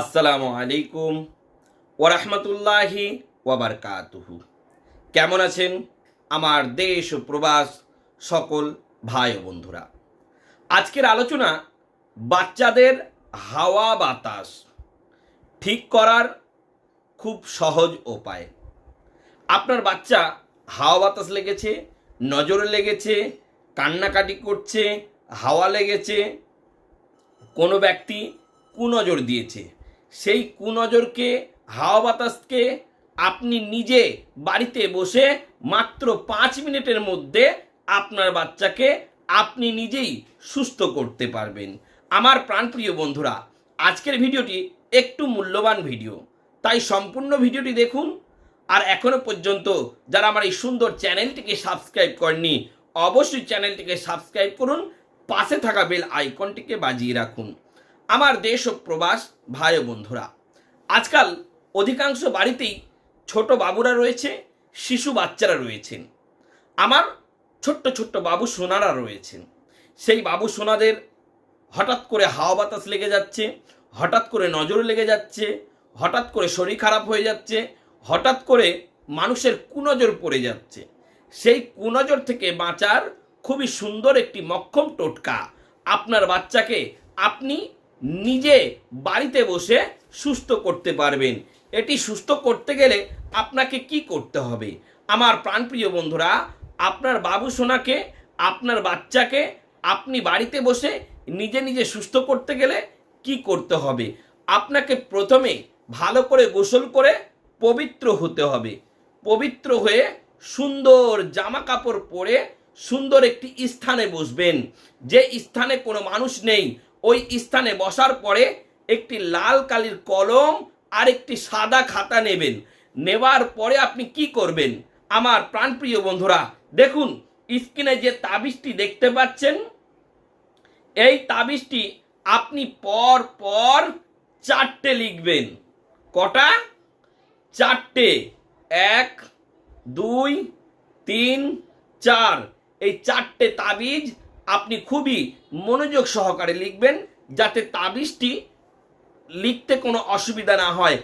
আসসালামু আলাইকুম ওরহমতুল্লাহি ওয়াবারকাতুহু কেমন আছেন? আমার দেশ ও প্রবাস সকল ভাই ও বন্ধুরা। আজকের আলোচনা বাচ্চাদের হাওয়া বাতাস ঠিক করার খুব সহজ উপায়। আপনার বাচ্চা হাওয়া বাতাস লেগেছে, নজরে লেগেছে, কান্নাকাটি করছে, হাওয়া লেগেছে, কোনো ব্যক্তি কুনজর দিয়েছে। সেই কুনজরকে, হাওয়া বাতাসকে আপনি নিজে বাড়িতে বসে মাত্র পাঁচ মিনিটের মধ্যে আপনার বাচ্চাকে আপনি নিজেই সুস্থ করতে পারবেন। আমার প্রাণপ্রিয় বন্ধুরা, আজকের ভিডিওটি একটু মূল্যবান ভিডিও। তাই সম্পূর্ণ ভিডিওটি দেখুন। আর এখনও পর্যন্ত যারা আমার এই সুন্দর চ্যানেলটিকে সাবস্ক্রাইব করেননি, অবশ্যই চ্যানেলটিকে সাবস্ক্রাইব করুন। পাশে থাকা বেল আইকনটিকে বাজিয়ে রাখুন। আমার দেশ ও প্রবাস ভাই ও বন্ধুরা, আজকাল অধিকাংশ বাড়িতেই ছোট বাবুরা রয়েছে, শিশু বাচ্চারা রয়েছেন। আমার ছোট্ট ছোট্ট বাবু সোনারা রয়েছেন। সেই বাবু সোনাদের হঠাৎ করে হাওয়া বাতাস লেগে যাচ্ছে, হঠাৎ করে নজর লেগে যাচ্ছে, হঠাৎ করে শরীর খারাপ হয়ে যাচ্ছে, হঠাৎ করে মানুষের কুনজর পড়ে যাচ্ছে। সেই কুনজর থেকে বাঁচার খুবই সুন্দর একটি মক্ষম টোটকা। আপনার বাচ্চাকে আপনি নিজে বাড়িতে বসে সুস্থ করতে পারবেন। এটি সুস্থ করতে গেলে আপনাকে কি করতে হবে? আমার প্রাণপ্রিয় বন্ধুরা, আপনার বাবু সোনাকে, আপনার বাচ্চাকে আপনি বাড়িতে বসে নিজে নিজে সুস্থ করতে গেলে কি করতে হবে? আপনাকে প্রথমে ভালো করে গোসল করে পবিত্র হতে হবে। পবিত্র হয়ে সুন্দর জামা কাপড় পরে সুন্দর একটি স্থানে বসবেন। যে স্থানে কোনো মানুষ নেই ওই স্থানে বসার পরে একটি লাল কালির কলম আর একটি সাদা খাতা নেবেন। নেওয়ার পরে আপনি কি করবেন? আমার প্রাণপ্রিয় বন্ধুরা, দেখুন, স্ক্রিনে যে তাবিজটি দেখতে পাচ্ছেন, এই তাবিজটি আপনি পর পর চারটে লিখবেন। কটা? চারটে। এক, দুই, তিন, চার। এই চারটে তাবিজ আপনি খুবই মনোযোগ সহকারে লিখবেন যাতে তাবিজটি লিখতে কোনো অসুবিধা না হয়।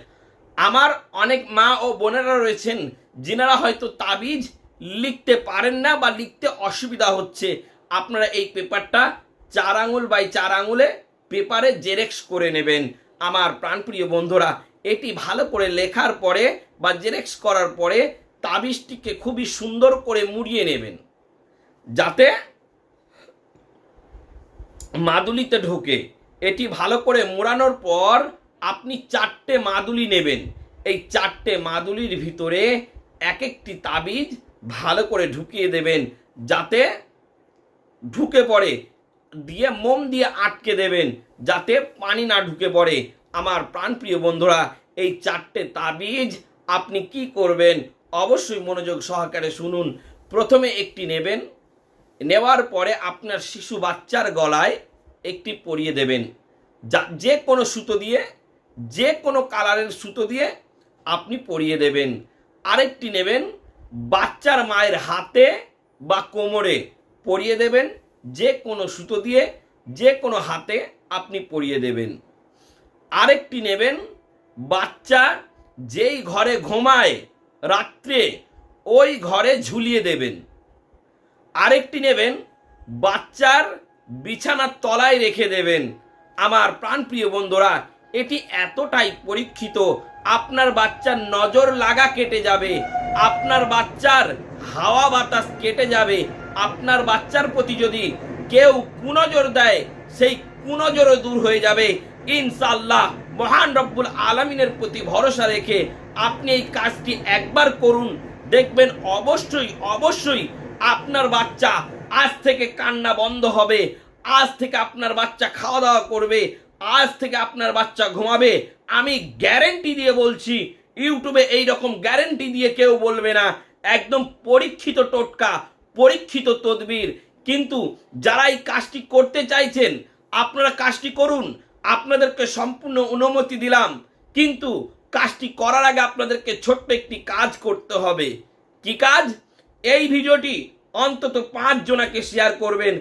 আমার অনেক মা ও বোনেরা রয়েছেন, যিনারা হয়তো তাবিজ লিখতে পারেন না বা লিখতে অসুবিধা হচ্ছে। আপনারা এই পেপারটা চার আঙুল বাই চার আঙুলে পেপারে জেরেক্স করে নেবেন। আমার প্রাণপ্রিয় বন্ধুরা, এটি ভালো করে লেখার পরে বা জেরেক্স করার পরে তাবিজটিকে খুবই সুন্দর করে মুড়িয়ে নেবেন। যাতে মাদুলিতে ঢোকে। এটি ভালো করে মোড়ানোর পর আপনি চারটে মাদুলি নেবেন। এই চারটে মাদুলির ভিতরে এক একটি তাবিজ ভালো করে ঢুকিয়ে দেবেন, যাতে ঢুকে পড়ে। দিয়ে মোম দিয়ে আটকে দেবেন, যাতে পানি না ঢুকে পড়ে। আমার প্রাণপ্রিয় বন্ধুরা, এই চারটে তাবিজ আপনি কি করবেন অবশ্যই মনোযোগ সহকারে শুনুন। প্রথমে একটি নেবেন, নেওয়ার পরে আপনার শিশু বাচ্চার গলায় একটি পরিয়ে দেবেন। যা, যে কোনো সুতো দিয়ে, যে কোনো কালারের সুতো দিয়ে আপনি পরিয়ে দেবেন। আরেকটি নেবেন, বাচ্চার মায়ের হাতে বা কোমরে পরিয়ে দেবেন। যে কোনো সুতো দিয়ে, যে কোনো হাতে আপনি পরিয়ে দেবেন। আরেকটি নেবেন, বাচ্চা যেই ঘরে ঘুমায় রাত্রে, ওই ঘরে ঝুলিয়ে দেবেন। আরেকটি নেবেন, বাচ্চার বিছানার তলায় রেখে দেবেন। আমার প্রাণপ্রিয় বন্ধুরা, এটি এতটাই পরীক্ষিত, আপনার বাচ্চার নজর লাগা কেটে যাবে, আপনার বাচ্চার হাওয়া বাতাস কেটে যাবে, আপনার বাচ্চার প্রতি যদি কেউ কুনজর দেয়, সেই কুনজরও দূর হয়ে যাবে। ইনশাল্লাহ মহান রব্বুল আলমিনের প্রতি ভরসা রেখে আপনি এই কাজটি একবার করুন। দেখবেন অবশ্যই অবশ্যই আপনার বাচ্চা আজ থেকে কান্না বন্ধ হবে। আজ থেকে আপনার বাচ্চা খাওয়া দাওয়া করবে। আজ থেকে আপনার বাচ্চা ঘুমাবে। আমি গ্যারেন্টি দিয়ে বলছি, ইউটিউবে এই রকম গ্যারেন্টি দিয়ে কেউ বলবে না। একদম পরীক্ষিত টোটকা, পরীক্ষিত তদবির। কিন্তু যারা এই কাজটি করতে চাইছেন, আপনারা কাজটি করুন। আপনাদেরকে সম্পূর্ণ অনুমতি দিলাম। কিন্তু কাজটি করার আগে আপনাদেরকে ছোট্ট একটি কাজ করতে হবে। কি কাজ? এই ভিডিওটি অন্তত পাঁচ জনাকে শেয়ার করবেন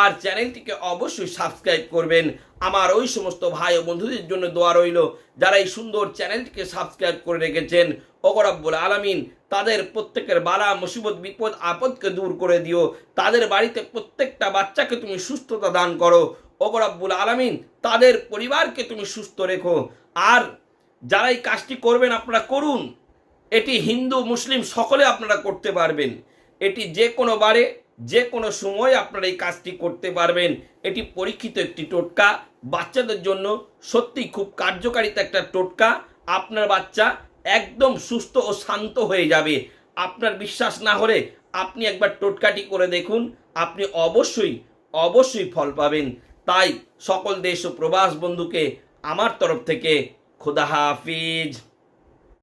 আর চ্যানেলটিকে অবশ্যই সাবস্ক্রাইব করবেন। আমার ওই সমস্ত ভাই ও বন্ধুদের জন্য দোয়া রইল, যারা এই সুন্দর চ্যানেলটিকে সাবস্ক্রাইব করে রেখেছেন। ওগরাব্বুল আলামিন, তাদের প্রত্যেকের বালা, মুসিবত, বিপদ, আপদকে দূর করে দিও। তাদের বাড়িতে প্রত্যেকটা বাচ্চাকে তুমি সুস্থতা দান করো। ওগরাব্বুল আলামিন, তাদের পরিবারকে তুমি সুস্থ রেখো। আর যারা এই কাজটি করবেন, আপনারা করুন। এটি হিন্দু, মুসলিম, সকলে আপনারা করতে পারবেন। এটি যে কোনো বারে, যে কোনো সময় আপনারা এই কাজটি করতে পারবেন। এটি পরীক্ষিত একটি টোটকা। বাচ্চাদের জন্য সত্যি খুব কার্যকারিতা একটা টোটকা। আপনার বাচ্চা একদম সুস্থ ও শান্ত হয়ে যাবে। আপনার বিশ্বাস না হলে আপনি একবার টোটকাটি করে দেখুন। আপনি অবশ্যই অবশ্যই ফল পাবেন। তাই সকল দেশ ও প্রবাস বন্ধুকে আমার তরফ থেকে খুদা হাফিজ।